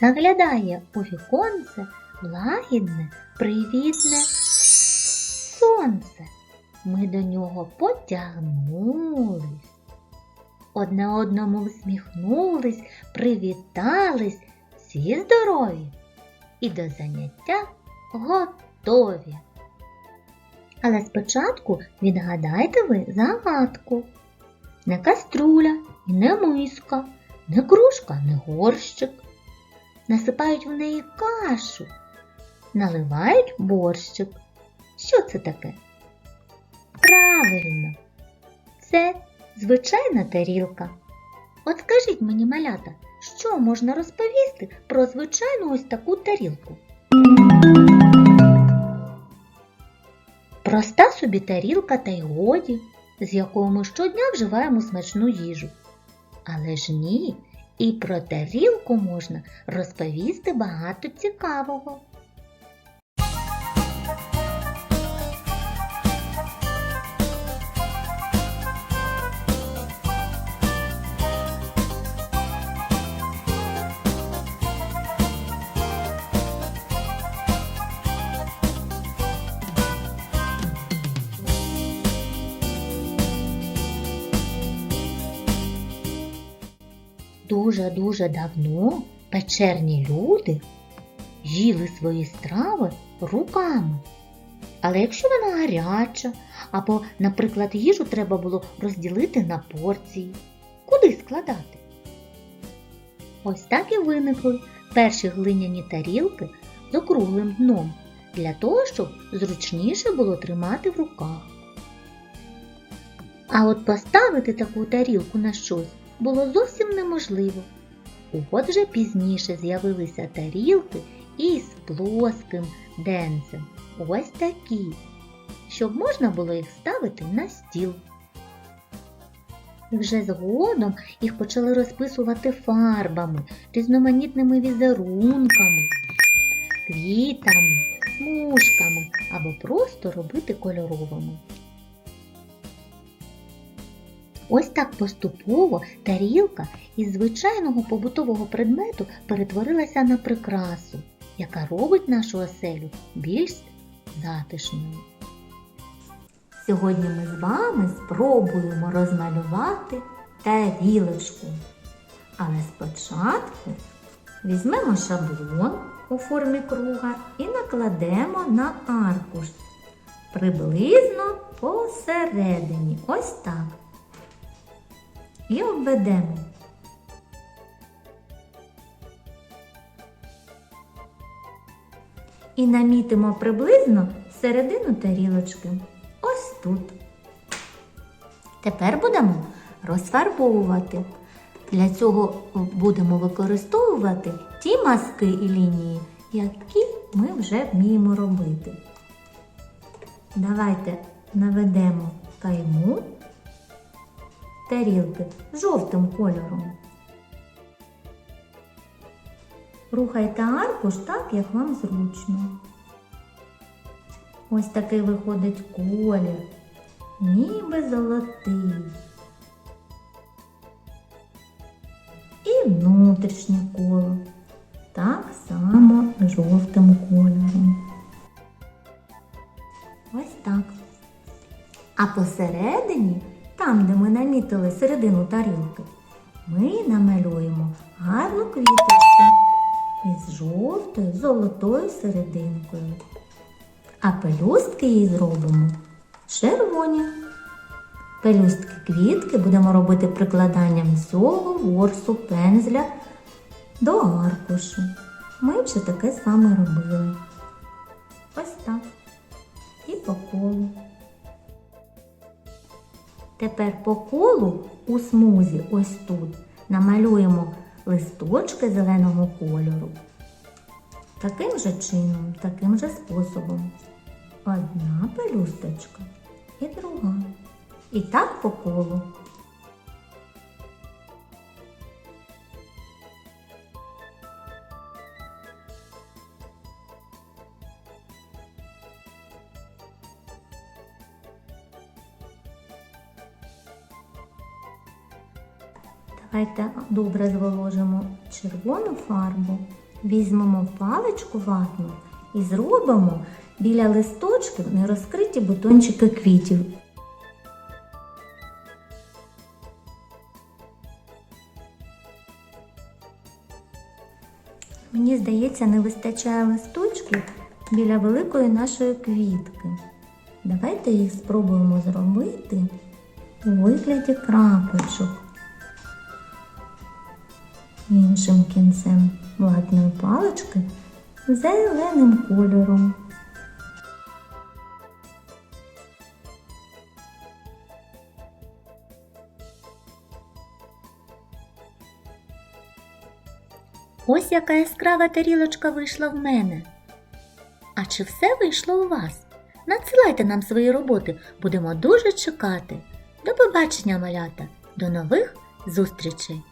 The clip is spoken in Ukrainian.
заглядає у віконце лагідне, привітне сонце. Ми до нього потягнулись. Одне одному всміхнулись, привітались, всі здорові і до заняття готові. Але спочатку відгадайте ви загадку. Не каструля і не миска, не кружка, не горщик. Насипають в неї кашу, наливають борщик. Що це таке? Правильно, це звичайна тарілка. От скажіть мені, малята, що можна розповісти про звичайну ось таку тарілку? Проста собі тарілка та й годі, з якою ми щодня вживаємо смачну їжу. Але ж ні, і про тарілку можна розповісти багато цікавого. Дуже-дуже давно печерні люди їли свої страви руками. Але якщо вона гаряча, або, наприклад, їжу треба було розділити на порції, куди складати? Ось так і виникли перші глиняні тарілки з округлим дном для того, щоб зручніше було тримати в руках. А от поставити таку тарілку на щось було зовсім неможливо. От вже пізніше з'явилися тарілки із плоским денцем. Ось такі, щоб можна було їх ставити на стіл. Вже згодом їх почали розписувати фарбами, різноманітними візерунками, квітами, смужками або просто робити кольоровими. Ось так поступово тарілка із звичайного побутового предмету перетворилася на прикрасу, яка робить нашу оселю більш затишною. Сьогодні ми з вами спробуємо розмалювати тарілочку. Але спочатку візьмемо шаблон у формі круга і накладемо на аркуш приблизно посередині. Ось так і обведемо. І намітимо приблизно середину тарілочки. Ось тут. Тепер будемо розфарбовувати. Для цього будемо використовувати ті маски і лінії, які ми вже вміємо робити. Давайте наведемо кайму тарілки жовтим кольором. Рухайте аркуш так, як вам зручно. Ось такий виходить колір, ніби золотий. І внутрішнє коло. Так само жовтим кольором. Ось так. А посередині там, де ми намітили середину тарілки, ми намалюємо гарну квіточку із жовтою золотою серединкою. А пелюстки їй зробимо червоні. Пелюстки квітки будемо робити прикладанням всього ворсу пензля до аркушу. Ми вже таке з вами робили. Ось так. І по колу. Тепер по колу у смузі ось тут намалюємо листочки зеленого кольору. Таким же чином, таким же способом. Одна пелюсточка і друга. І так по колу. Давайте добре зволожимо червону фарбу Візьмемо паличку ватну і зробимо біля листочків нерозкриті бутончики квітів. Мені здається, не вистачає листочків біля великої нашої квітки. Давайте їх спробуємо зробити у вигляді крапочок. Іншим кінцем ватної палички зеленим кольором. Ось яка яскрава тарілочка вийшла в мене. А чи все вийшло у вас? Надсилайте нам свої роботи, будемо дуже чекати. До побачення, малята, до нових зустрічей!